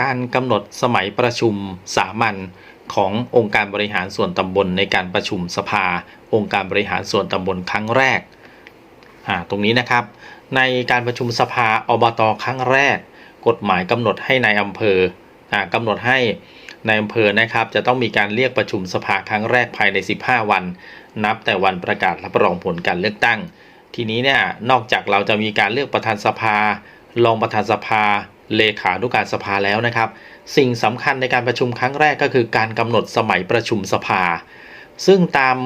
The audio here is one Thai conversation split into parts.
การกำหนดสมัยประชุมสามัญขององค์การบริหารส่วนตำบลในการประชุมสภา องค์การบริหารส่วนตำบลครั้งแรก ตรงนี้นะครับ ในการประชุมสภาอบตครั้งแรก กฎหมายกำหนดให้ในายอำเภออกำหนดให้ในอำเภอนะครับจะต้องมีการเรียกประชุมสภาครั้งแรกภายใน 15 วัน นับแต่วันประกาศรับรองผลการเลือกตั้ง ทีนี้เนี่ยนอกจากเราจะมีการเลือกประธานสภารองประธานสภา เลขานุการสภาแล้วนะครับ สิ่งสำคัญในการประชุมครั้งแรกก็คือการกำหนดสมัยประชุมสภา ซึ่งตาม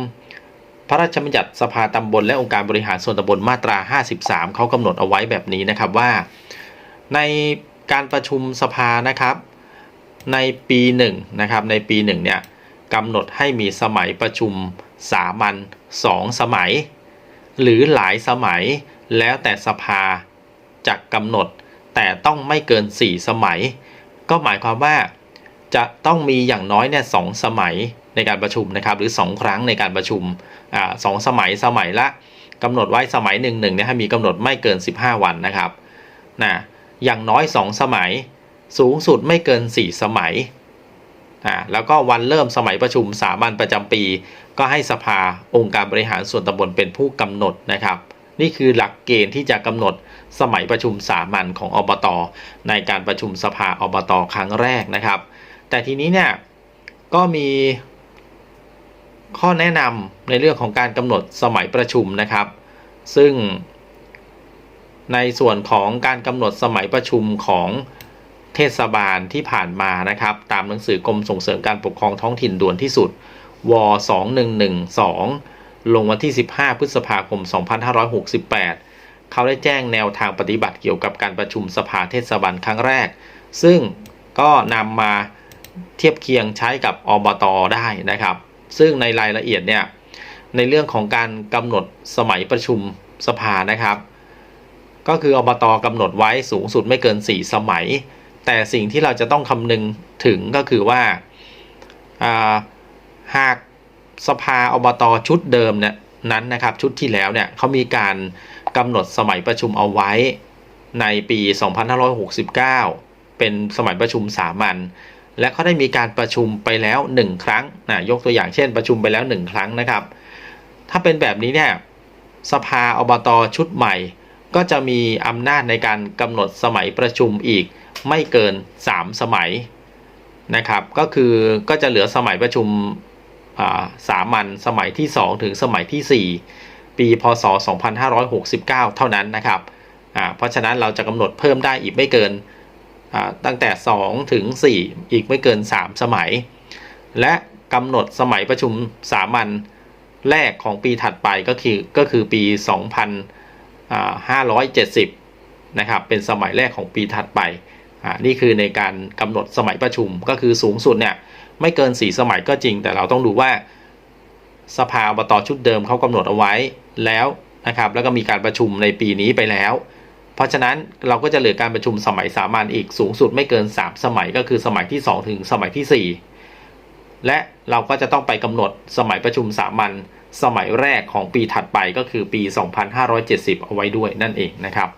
พระราชบัญญัติสภาตำบลและองค์การบริหารส่วนตำบลมาตรา 53 เขากำหนดเอาไว้แบบนี้นะครับว่า ในการประชุมสภานะครับ ในปีหนึ่งนะครับในปีหนึ่งเนี่ยกำหนดให้มีสมัยประชุมสามัญสองสมัย หรือหลายสมัยแล้วแต่สภาจะกำหนด แต่ต้องไม่เกิน 4 สมัย ก็หมายความว่าจะต้องมีอย่างน้อยเนี่ยสองสมัยในการประชุมนะครับ หรือ 2 ครั้งในการประชุมอ่าสองสมัยสมัยละกำหนดไว้สมัยหนึ่งหนึ่งเนี่ยให้มีกำหนดไม่เกิน 15 วันนะครับนะอย่างน้อย 2 สมัย สูงสุดไม่เกิน 4 สมัยอ่าแล้วก็วันเริ่มสมัยประชุมสามัญประจำปี ก็ให้สภาองค์การบริหารส่วนตำบลเป็นผู้กำหนดนะครับ นี่คือหลักเกณฑ์ที่จะกำหนดสมัยประชุมสามัญของอบต ในการประชุมสภาอบต ครั้งแรกนะครับ แต่ทีนี้เนี่ยก็มีข้อแนะนำในเรื่องของการกำหนดสมัยประชุมนะครับ ซึ่ง ในส่วนของการกำหนดสมัยประชุมของเทศบาลที่ผ่านมานะครับ ตามหนังสือกรมส่งเสริมการปกครองท้องถิ่นด่วนที่สุดว 2112 ลงวันที่ 15 พฤษภาคม 2568 เขาได้แจ้งแนวทางปฏิบัติเกี่ยวกับการประชุมสภาเทศบาลครั้งแรก ซึ่งก็นำมาเทียบเคียงใช้กับอบตได้นะครับ ซึ่งในรายละเอียดเนี่ย ในเรื่องของการกำหนดสมัยประชุมสภานะครับ ก็คืออบตกำหนดไว้สูงสุดไม่เกิน 4 สมัย แต่สิ่งที่เราจะต้องคำนึงถึงก็คือว่าอ่าหาก สภาอบตชุดเดิมเนี่ยนั้นนะครับชุดที่แล้วเนี่ยเขามีการกำหนดสมัยประชุมเอาไว้ในปี 2569 เป็นสมัยประชุมสามัญและเขาได้มีการประชุมไปแล้ว 1 ครั้งนะยกตัวอย่างเช่นประชุมไปแล้ว 1 ครั้งนะครับ ถ้าเป็นแบบนี้เนี่ยสภาอบตชุดใหม่ ก็จะมีอำนาจในการกำหนดสมัยประชุมอีกไม่เกิน 3 สมัยนะครับ ก็คือก็จะเหลือสมัยประชุม สามัญสมัยที่ 2 ถึงสมัยที่ 4 ปีพศ 2569 เท่านั้นนะครับเพราะฉะนั้นเราจะกำหนดเพิ่มได้อีกไม่เกินตั้งแต่ 2 ถึง 4 อีกไม่เกิน 3 สมัย และกำหนดสมัยประชุมสามัญแรกของปีถัดไปก็คือก็คือปี 2570 นะครับ เป็นสมัยแรกของปีถัดไป อ่านี่คือในการกำหนดสมัยประชุมก็คือสูงสุดเนี่ยไม่เกิน 4 สมัยก็จริง แต่เราต้องดูว่าสภาอบตชุดเดิมเขากำหนดเอาไว้แล้วนะครับ แล้วก็มีการประชุมในปีนี้ไปแล้ว เพราะฉะนั้นเราก็จะเหลือการประชุมสมัยสามัญอีกสูงสุดไม่เกิน 3 สมัยก็คือสมัยที่ 2 ถึงสมัยที่ 4 และเราก็จะต้องไปกำหนดสมัยประชุมสามัญสมัยแรกของปีถัดไปก็คือปี 2570 เอาไว้ด้วยนั่นเองนะครับ